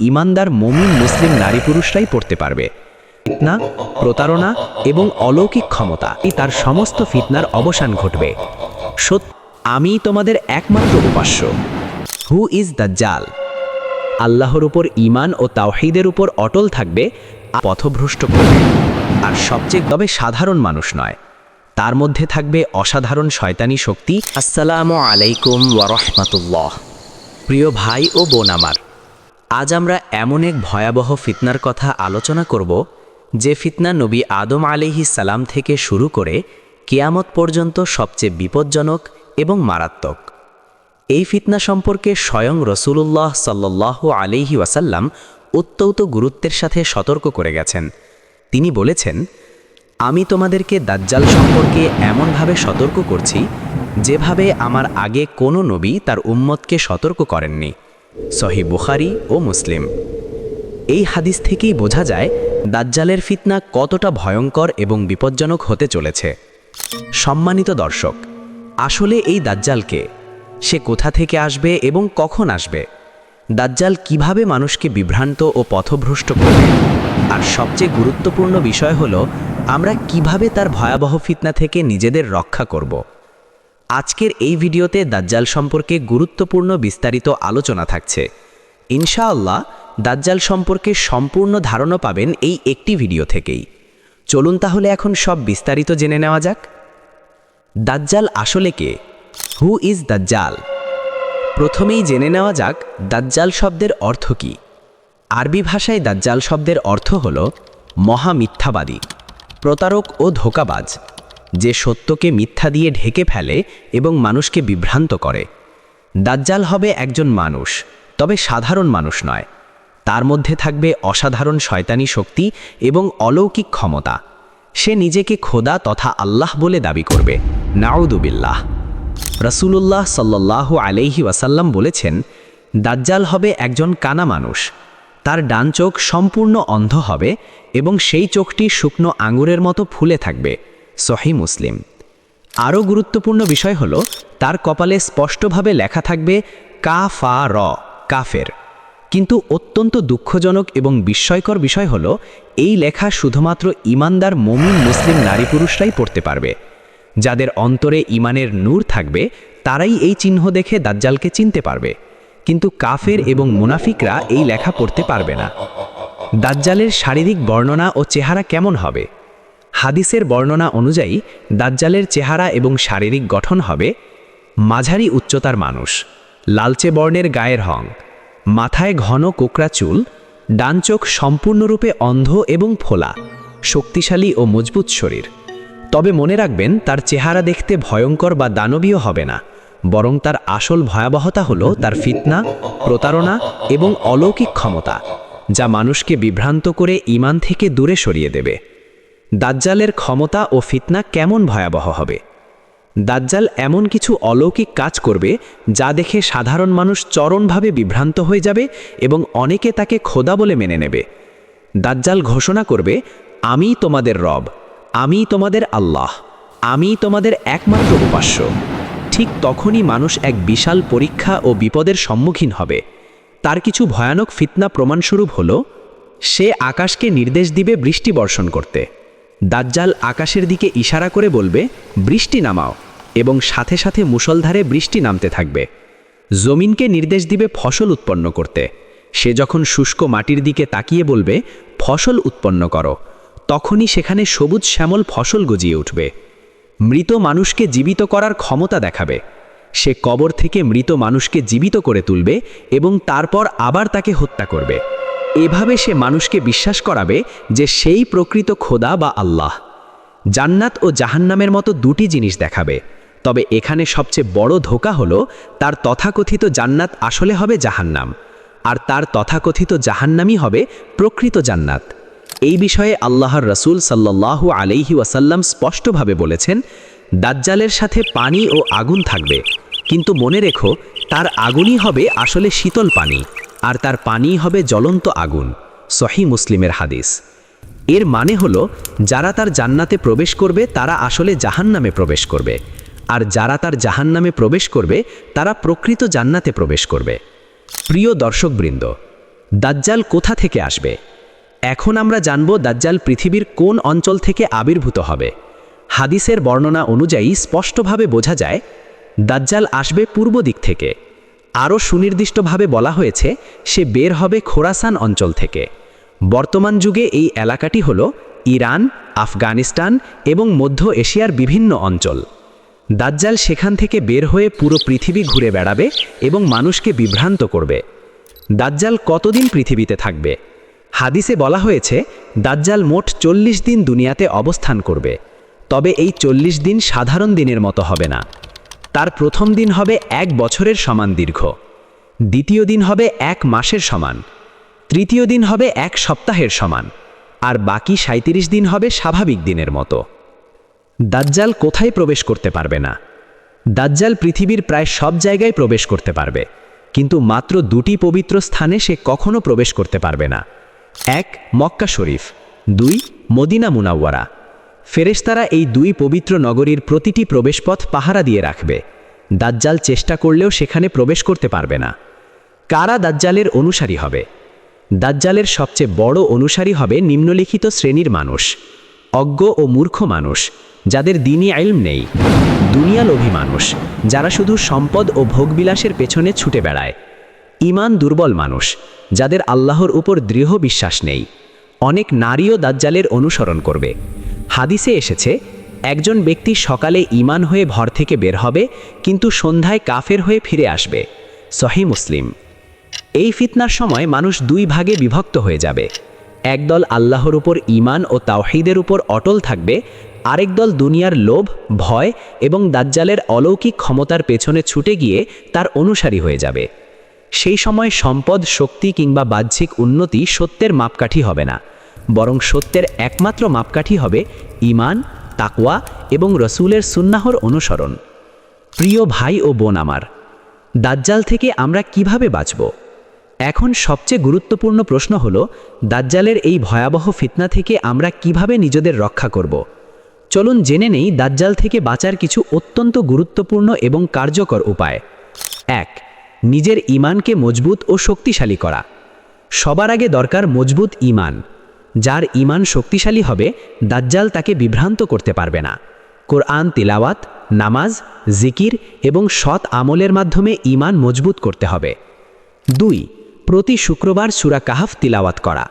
ইমানদার মমিন মুসলিম নারী পুরুষরাই পড়তে পারবে। ফিতনা, প্রতারণা এবং অলৌকিক ক্ষমতা তার সমস্ত ফিতনার অবসান ঘটবে। সত্য আমি তোমাদের একমাত্র উপাস্য। হু ইজ দ্য জাল আল্লাহর উপর ইমান ও তাওহিদের উপর অটল থাকবে পথভ্রষ্ট করবে। আর সবচেয়ে তবে সাধারণ মানুষ নয়। তার মধ্যে থাকবে অসাধারণ শয়তানি শক্তি। আসসালামু আলাইকুম ওয়ারহমাতুল্লাহ প্রিয় ভাই ও বোন আমার আজ আমরা এমন এক ভয়াবহ ফিতনার কথা আলোচনা করব, যে ফিতনা নবী আদম আলিহি সালাম থেকে শুরু করে কেয়ামত পর্যন্ত সবচেয়ে বিপজ্জনক এবং মারাত্মক। এই ফিতনা সম্পর্কে স্বয়ং রসুলুল্লাহ সাল্লাহ আলিহি ওয়াসাল্লাম অত্যন্ত গুরুত্বের সাথে সতর্ক করে গেছেন। তিনি বলেছেন, আমি তোমাদেরকে দাজ্জাল সম্পর্কে এমনভাবে সতর্ক করছি, যেভাবে আমার আগে কোনো নবী তার উম্মতকে সতর্ক করেননি। সহি বুখারি ও মুসলিম। এই হাদিস থেকেই বোঝা যায়, দাজ্জালের ফিতনা কতটা ভয়ঙ্কর এবং বিপজ্জনক হতে চলেছে। সম্মানিত দর্শক, আসলে এই দাজ্জালকে, সে কোথা থেকে আসবে এবং কখন আসবে? দাজ্জাল কীভাবে মানুষকে বিভ্রান্ত ও পথভ্রষ্ট করবে? আর সবচেয়ে গুরুত্বপূর্ণ বিষয় হলো, আমরা কীভাবে তার ভয়াবহ ফিতনা থেকে নিজেদের রক্ষা করব? আজকের এই ভিডিওতে দাজ্জাল সম্পর্কে গুরুত্বপূর্ণ বিস্তারিত আলোচনা থাকছে। ইনশাআল্লাহ, দাজ্জাল সম্পর্কে সম্পূর্ণ ধারণা পাবেন এই একটি ভিডিও থেকেই। চলুন তাহলে এখন সব বিস্তারিত জেনে নেওয়া যাক। দাজ্জাল আসলে কে? হু ইজ দাজ্জাল? প্রথমেই জেনে নেওয়া যাক, দাজ্জাল শব্দের অর্থ কী? আরবি ভাষায় দাজ্জাল শব্দের অর্থ হল মহামিথ্যাবাদী, প্রতারক ও ধোকাবাজ। যে সত্যকে মিথ্যা দিয়ে ঢেকে ফেলে এবং মানুষকে বিভ্রান্ত করে। দাজ্জাল হবে একজন মানুষ, তবে সাধারণ মানুষ নয়। তার মধ্যে থাকবে অসাধারণ শয়তানি শক্তি এবং অলৌকিক ক্ষমতা। সে নিজেকে খোদা তথা আল্লাহ বলে দাবি করবে। নাউদুবিল্লাহ রসুলুল্লাহ সাল্লাহ আলাইহি ওয়াসাল্লাম বলেছেন, দাজ্জাল হবে একজন কানা মানুষ। তার ডান চোখ সম্পূর্ণ অন্ধ হবে এবং সেই চোখটি শুকনো আঙুরের মতো ফুলে থাকবে। সহি মুসলিম। আরও গুরুত্বপূর্ণ বিষয় হল, তার কপালে স্পষ্টভাবে লেখা থাকবে, কা ফা র, কাফের। কিন্তু অত্যন্ত দুঃখজনক এবং বিস্ময়কর বিষয় হল, এই লেখা শুধুমাত্র ইমানদার মমিন মুসলিম নারী পুরুষরাই পড়তে পারবে। যাদের অন্তরে ইমানের নূর থাকবে, তারাই এই চিহ্ন দেখে দাজ্জালকে চিনতে পারবে। কিন্তু কাফের এবং মুনাফিকরা এই লেখা পড়তে পারবে না। দাজ্জালের শারীরিক বর্ণনা ও চেহারা কেমন হবে? হাদিসের বর্ণনা অনুযায়ী, দাজ্জালের চেহারা এবং শারীরিক গঠন হবে মাঝারি উচ্চতার মানুষ, লালচে বর্ণের গায়ের রং মাথায় ঘন কোকরা চুল, ডান চোখ সম্পূর্ণরূপে অন্ধ এবং ফোলা, শক্তিশালী ও মজবুত শরীর। তবে মনে রাখবেন, তার চেহারা দেখতে ভয়ঙ্কর বা দানবীয় হবে না, বরং তার আসল ভয়াবহতা হল তার ফিতনা, প্রতারণা এবং অলৌকিক ক্ষমতা, যা মানুষকে বিভ্রান্ত করে ইমান থেকে দূরে সরিয়ে দেবে। দাজ্জালের ক্ষমতা ও ফিতনা কেমন ভয়াবহ হবে? দাজ্জাল এমন কিছু অলৌকিক কাজ করবে যা দেখে সাধারণ মানুষ চরমভাবে বিভ্রান্ত হয়ে যাবে এবং অনেকে তাকে খোদা বলে মেনে নেবে। দাজ্জাল ঘোষণা করবে আমি তোমাদের রব আমি তোমাদের আল্লাহ আমি তোমাদের একমাত্র উপাস্য। ঠিক তখনই মানুষ এক বিশাল পরীক্ষা ও বিপদের সম্মুখীন হবে। তার কিছু ভয়ানক ফিতনা প্রমাণস্বরূপ হল, সে আকাশকে নির্দেশ দিবে বৃষ্টি বর্ষণ করতে। দাজ্জাল আকাশের দিকে ইশারা করে বলবে, বৃষ্টি নামাও, এবং সাথে সাথে মুষলধারে বৃষ্টি নামতে থাকবে। জমিনকে নির্দেশ দিবে ফসল উৎপন্ন করতে। সে যখন শুষ্ক মাটির দিকে তাকিয়ে বলবে, ফসল উৎপন্ন করো, তখনই সেখানে সবুজ শ্যামল ফসল গজিয়ে উঠবে। মৃত মানুষকে জীবিত করার ক্ষমতা দেখাবে। সে কবর থেকে মৃত মানুষকে জীবিত করে তুলবে এবং তারপর আবার তাকে হত্যা করবে। এভাবে সে মানুষকে বিশ্বাস করাবে যে সেই প্রকৃত খোদা বা আল্লাহ। জান্নাত ও জাহান্নামের মতো দুটি জিনিস দেখাবে। তবে এখানে সবচেয়ে বড় ধোকা হলো, তার তথাকথিত জান্নাত আসলে হবে জাহান্নাম, আর তার তথাকথিত জাহান্নামই হবে প্রকৃত জান্নাত। এই বিষয়ে আল্লাহর রসুল সাল্লাহ আলাইহি ওয়াসাল্লাম স্পষ্টভাবে বলেছেন, দাজ্জালের সাথে পানি ও আগুন থাকবে, কিন্তু মনে রেখো, তার আগুনই হবে আসলে শীতল পানি। আর তার পানিই হবে জ্বলন্ত আগুন সহি মুসলিমের হাদিস। এর মানে হলো, যারা তার জান্নাতে প্রবেশ করবে, তারা আসলে জাহান্নামে প্রবেশ করবে। আর যারা তার জাহান্নামে প্রবেশ করবে, তারা প্রকৃত জান্নাতে প্রবেশ করবে। প্রিয় দর্শকবৃন্দ, দাজ্জাল কোথা থেকে আসবে? এখন আমরা জানব দাজ্জাল পৃথিবীর কোন অঞ্চল থেকে আবির্ভূত হবে। হাদিসের বর্ণনা অনুযায়ী স্পষ্টভাবে বোঝা যায়, দাজ্জাল আসবে পূর্ব দিক থেকে। আরও সুনির্দিষ্টভাবে বলা হয়েছে, সে বের হবে খোরাসান অঞ্চল থেকে। বর্তমান যুগে এই এলাকাটি হল ইরান, আফগানিস্তান এবং মধ্য এশিয়ার বিভিন্ন অঞ্চল। দাজ্জাল সেখান থেকে বের হয়ে পুরো পৃথিবী ঘুরে বেড়াবে এবং মানুষকে বিভ্রান্ত করবে। দাজ্জাল কতদিন পৃথিবীতে থাকবে? হাদিসে বলা হয়েছে, দাজ্জাল মোট চল্লিশ দিন দুনিয়াতে অবস্থান করবে। তবে এই চল্লিশ দিন সাধারণ দিনের মতো হবে না। তার প্রথম দিন হবে এক বছরের সমান দীর্ঘ। দ্বিতীয় দিন হবে এক মাসের সমান। তৃতীয় দিন হবে এক সপ্তাহের সমান। আর বাকি সাঁত্রিশ দিন হবে স্বাভাবিক দিনের মতো। দাজ্জাল কোথায় প্রবেশ করতে পারবে না? দাজ্জাল পৃথিবীর প্রায় সব জায়গায় প্রবেশ করতে পারবে। কিন্তু মাত্র দুটি পবিত্র স্থানে সে কখনো প্রবেশ করতে পারবে না। এক, মক্কা শরীফ। দুই, মদিনা মুনাওয়ারা। ফেরেশতারা এই দুই পবিত্র নগরীর প্রতিটি প্রবেশপথ পাহারা দিয়ে রাখবে। দাজ্জাল চেষ্টা করলেও সেখানে প্রবেশ করতে পারবে না। কারা দাজ্জালের অনুসারী হবে? দাজ্জালের সবচেয়ে বড় অনুসারী হবে নিম্নলিখিত শ্রেণির মানুষ, অজ্ঞ ও মূর্খ মানুষ, যাদের দিনই আইলম নেই। দুনিয়ালোভী মানুষ, যারা শুধু সম্পদ ও ভোগবিলাসের পেছনে ছুটে বেড়ায়। ইমান দুর্বল মানুষ, যাদের আল্লাহর উপর দৃঢ় বিশ্বাস নেই। অনেক নারীও দাজ্জালের অনুসরণ করবে। হাদিসে এসেছে, একজন ব্যক্তি সকালে ইমান হয়ে ভর থেকে বের হবে, কিন্তু সন্ধ্যায় কাফের হয়ে ফিরে আসবে। সহি মুসলিম। এই ফিতনার সময় মানুষ দুই ভাগে বিভক্ত হয়ে যাবে। একদল আল্লাহর উপর ইমান ও তাওহিদের উপর অটল থাকবে, আরেক দল দুনিয়ার লোভ, ভয় এবং দাজ্জালের অলৌকিক ক্ষমতার পেছনে ছুটে গিয়ে তার অনুসারী হয়ে যাবে। সেই সময় সম্পদ, শক্তি কিংবা বাহ্যিক উন্নতি সত্যের মাপকাঠি হবে না। বরং সত্যের একমাত্র মাপকাঠি হবে ইমান তাকওয়া এবং রসুলের সুন্নাহর অনুসরণ। প্রিয় ভাই ও বোন আমার, দাজ্জাল থেকে আমরা কীভাবে বাঁচব? এখন সবচেয়ে গুরুত্বপূর্ণ প্রশ্ন হল, দাজ্জালের এই ভয়াবহ ফিতনা থেকে আমরা কীভাবে নিজেদের রক্ষা করব? চলুন জেনে নেই দাজ্জাল থেকে বাঁচার কিছু অত্যন্ত গুরুত্বপূর্ণ এবং কার্যকর উপায়। এক, নিজের ইমানকে মজবুত ও শক্তিশালী করা। সবার আগে দরকার মজবুত ইমান যার ইমান শক্তিশালী হবে, দাজ্জাল তাকে বিভ্রান্ত করতে পারবে না। কোরআন তিলাওয়াত, নামাজ, জিকির এবং সৎ আমলের মাধ্যমে ইমান মজবুত করতে হবে। দুই, প্রতি শুক্রবার সুরা কাহাফ তিলাওয়াত করা।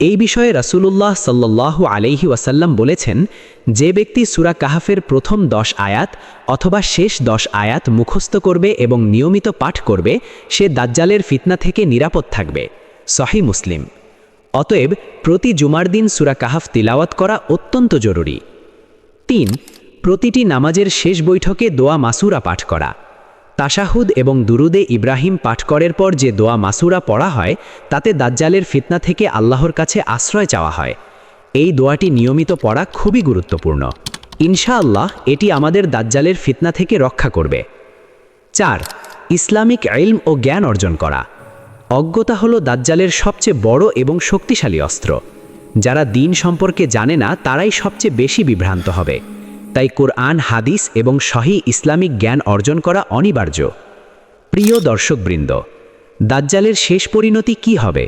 এই বিষয়ে রাসূলুল্লাহ সাল্লাহ আলাইহি ওয়াসাল্লাম বলেছেন, যে ব্যক্তি সুরা কাহাফের প্রথম দশ আয়াত অথবা শেষ দশ আয়াত মুখস্থ করবে এবং নিয়মিত পাঠ করবে, সে দাজ্জালের ফিতনা থেকে নিরাপদ থাকবে। সহি মুসলিম অতএব প্রতি জুমার দিন সুরা কাহাফ তিলাওয়াত করা অত্যন্ত জরুরি। তিন, প্রতিটি নামাজের শেষ বৈঠকে দোয়া মাসুরা পাঠ করা। তাশাহুদ এবং দুরুদে ইব্রাহিম পাঠ করার পর যে দোয়া মাসুরা পড়া হয়, তাতে দাজ্জালের ফিতনা থেকে আল্লাহর কাছে আশ্রয় চাওয়া হয়। এই দোয়াটি নিয়মিত পড়া খুবই গুরুত্বপূর্ণ। ইনশাআল্লাহ এটি আমাদের দাজ্জালের ফিতনা থেকে রক্ষা করবে। চার, ইসলামিক ইলম ও জ্ঞান অর্জন করা। অজ্ঞতা হল দাজ্জালের সবচেয়ে বড় এবং শক্তিশালী অস্ত্র। যারা দিন সম্পর্কে জানে না, তারাই সবচেয়ে বেশি বিভ্রান্ত হবে। তাই কোরআন, হাদিস এবং সহি ইসলামিক জ্ঞান অর্জন করা অনিবার্য। প্রিয় দর্শকবৃন্দ, দাজ্জালের শেষ পরিণতি কি হবে?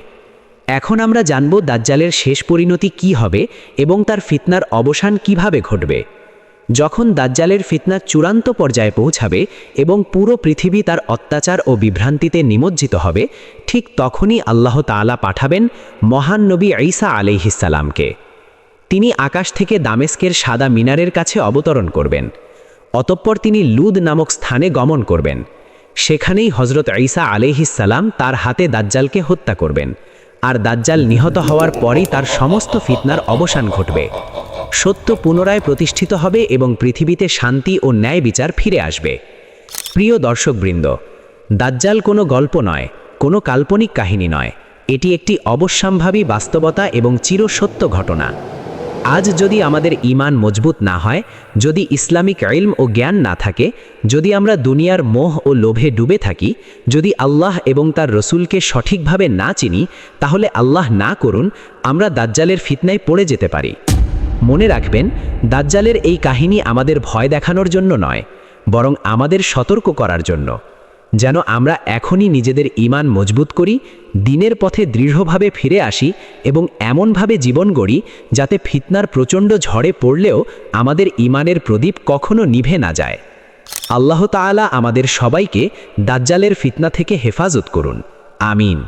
এখন আমরা জানব দাজ্জালের শেষ পরিণতি কি হবে এবং তার ফিতনার অবসান কীভাবে ঘটবে। যখন দাজ্জালের ফিতনা চূড়ান্ত পর্যায়ে পৌঁছাবে এবং পুরো পৃথিবী তার অত্যাচার ও বিভ্রান্তিতে নিমজ্জিত হবে, ঠিক তখনই আল্লাহ তাআলা পাঠাবেন মহান নবী ঈসা আলাইহিসালামকে তিনি আকাশ থেকে দামেস্কের সাদা মিনারের কাছে অবতরণ করবেন। অতঃপর তিনি লুদ নামক স্থানে গমন করবেন। সেখানেই হজরত ঈসা আলাইহিসাল্লাম তার হাতে দাজ্জালকে হত্যা করবেন। আর দাজ্জাল নিহত হওয়ার পরই তার সমস্ত ফিতনার অবসান ঘটবে। সত্য পুনরায় প্রতিষ্ঠিত হবে এবং পৃথিবীতে শান্তি ও ন্যায় বিচার ফিরে আসবে। প্রিয় দর্শকবৃন্দ, দাজ্জাল কোনো গল্প নয়, কোনো কাল্পনিক কাহিনী নয়। এটি একটি অবশ্যম্ভাবী বাস্তবতা এবং চিরসত্য ঘটনা। আজ যদি আমাদের ইমান মজবুত না হয়, যদি ইসলামিক ইলম ও জ্ঞান না থাকে, যদি আমরা দুনিয়ার মোহ ও লোভে ডুবে থাকি, যদি আল্লাহ এবং তার রসুলকে সঠিকভাবে না চিনি, তাহলে আল্লাহ না করুন, আমরা দাজ্জালের ফিতনায় পড়ে যেতে পারি। মনে রাখবেন, দাজ্জালের এই কাহিনী আমাদের ভয় দেখানোর জন্য নয়, বরং আমাদের সতর্ক করার জন্য। যেন আমরা এখনই নিজেদের ইমান মজবুত করি, দিনের পথে দৃঢ়ভাবে ফিরে আসি এবং এমনভাবে জীবন গড়ি যাতে ফিতনার প্রচণ্ড ঝড়ে পড়লেও আমাদের ইমানের প্রদীপ কখনো নিভে না যায়। আল্লাহ আল্লাহতালা আমাদের সবাইকে দাজ্জালের ফিতনা থেকে হেফাজত করুন। আমিন।